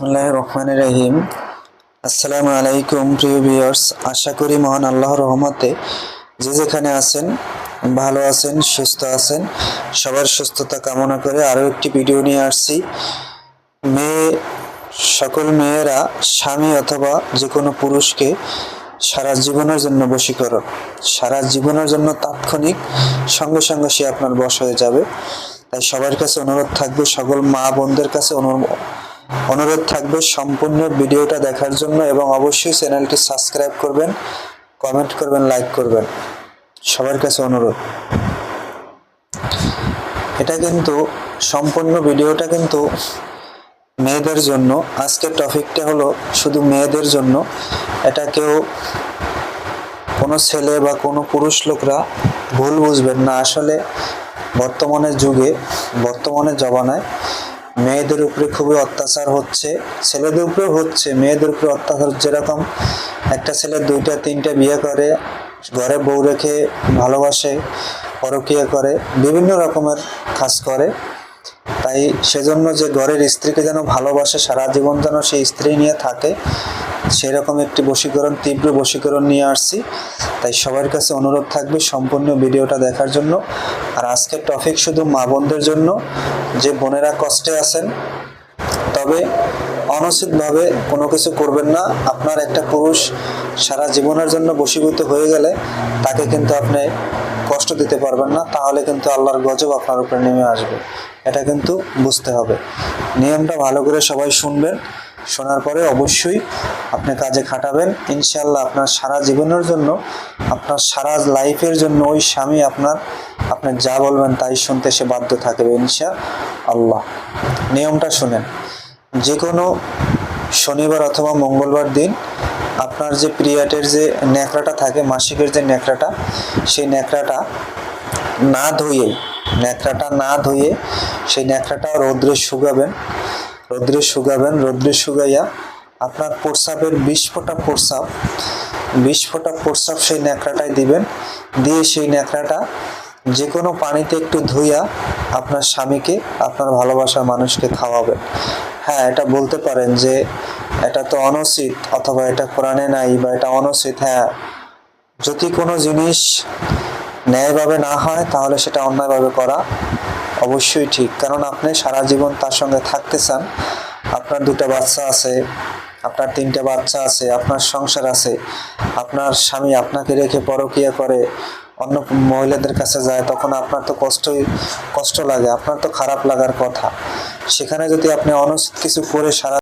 বিসমুল্লাহ রহমান রহিম। আসসালামু আলাইকুম প্রিয় ভিউয়ার্স, আশা করি মহান আল্লাহর রহমতে যে যেখানে আছেন, ভালো আছেন, সুস্থ আছেন, সবার সুস্থতা কামনা করে আরও একটি ভিডিও নিয়ে আসছি। মেয়ে, সকল মেয়েরা, স্বামী অথবা যে কোনো পুরুষকে সারা জীবনের জন্য বশীকরণ সারা জীবনের জন্য তাৎক্ষণিক সঙ্গে সঙ্গে সে আপনার বশ হয়ে যাবে। তাই সবার কাছে অনুরোধ থাকবে, সকল মা বোনদের কাছে অনুরোধ অনুরোধ থাকবে সম্পূর্ণ ভিডিওটা দেখার জন্য এবং অবশ্যই চ্যানেলটি সাবস্ক্রাইব করবেন, কমেন্ট করবেন, লাইক করবেন। সবার কাছে অনুরোধ। এটা কিন্তু সম্পূর্ণ ভিডিওটা কিন্তু মেয়েদের জন্য, আজকের টপিকটা হলো শুধু মেয়েদের জন্য। এটা কেউ কোনো ছেলে বা কোনো পুরুষ লোকরা ভুল বুঝবেন না। আসলে বর্তমানের যুগে বর্তমানের জমানায় মেয়েদের উপরে খুবই অত্যাচার হচ্ছে, ছেলেদের উপরে হচ্ছে, মেয়েদের উপরে অত্যাচার যেরকম একটা ছেলে দুইটা, তিনটা বিয়ে করে, ঘরে বউ রেখে ভালোবাসে, পরকিয়া করে, বিভিন্ন রকমের কাজ করে। তাই সেজন্য যে ঘরের স্ত্রীকে যেন ভালোবাসে, সারা জীবন যেন সেই স্ত্রী নিয়ে থাকে সেরকম একটি বশীকরণ, তীব্র বশীকরণ নিয়ে আসছি। তাই সবার কাছে অনুরোধ থাকবে সম্পূর্ণ ভিডিওটা দেখার জন্য। আর আজকের টপিক শুধু মা বোনদের জন্য, যে বোনেরা কষ্টে আছেন। তবে অনুচিতভাবে কোনো কিছু করবেন না। আপনার একটা পুরুষ সারা জীবনের জন্য বশীভূত হয়ে গেলে তাকে কিন্তু আপনি কষ্ট দিতে পারবেন না। তাহলে কিন্তু আল্লাহর গজব আপনার উপরে নেমে আসবে। এটা কিন্তু বুঝতে হবে। নিয়মটা ভালো করে সবাই শুনবেন। শোনার পরে অবশ্যই আপনি কাজে খাটাবেন ইনশাল্লাহ আপনার সারা জীবনের জন্য, আপনার সারা লাইফের জন্য ওই স্বামী আপনার, আপনি যা বলবেন তাই শুনতে সে বাধ্য থাকবে ইনশা আল্লাহ নিয়মটা শুনেন যে কোনো শনিবার অথবা মঙ্গলবার দিন আপনার যে পিরিয়ডের যে ন্যাকড়াটা থাকে, মাসিকের যে ন্যাকড়াটা, সেই ন্যাকড়াটা না ধুয়েই ন্যাকড়াটা না ধুয়ে সেই ন্যাকড়াটা রৌদ্রে শুকাবেন রৌদ্রে শুকাবেন, রৌদ্রে শুকাইয়া আপনার প্রস্রাবের বিশ ফোঁটা প্রস্রাব, বিশ ফোঁটা প্রস্রাব সেই ন্যাকড়াটায় দিবেন। দিয়ে সেই ন্যাকড়াটা যে কোনো পানিতে একটু ধুইয়া আপনার স্বামীকে, আপনার ভালোবাসার মানুষকে খাওয়াবেন। হ্যাঁ এটা বলতে পারেন যে এটা তো অনুচিত অথবা এটা কোরআনে নাই বা এটা অনুচিত। হ্যাঁ যদি কোনো জিনিস ন্যায়ভাবে না হয় তাহলে সেটা অন্যায়ভাবে করা অবশ্যই ঠিক। কারণ আপনি সারা জীবন তার সঙ্গে থাকতে চান, আপনার দুটো বাচ্চা আছে আপনার তিনটা বাচ্চা আছে, আপনার সংসার আছে, আপনার স্বামী আপনাকে রেখে পরকিয়া করে, অন্য মহিলাদের কাছে যায়, তখন আপনার তো কষ্টই, কষ্ট লাগে, আপনার তো খারাপ লাগার কথা। সেখানে যদি আপনি অনুচিত কিছু করে সারা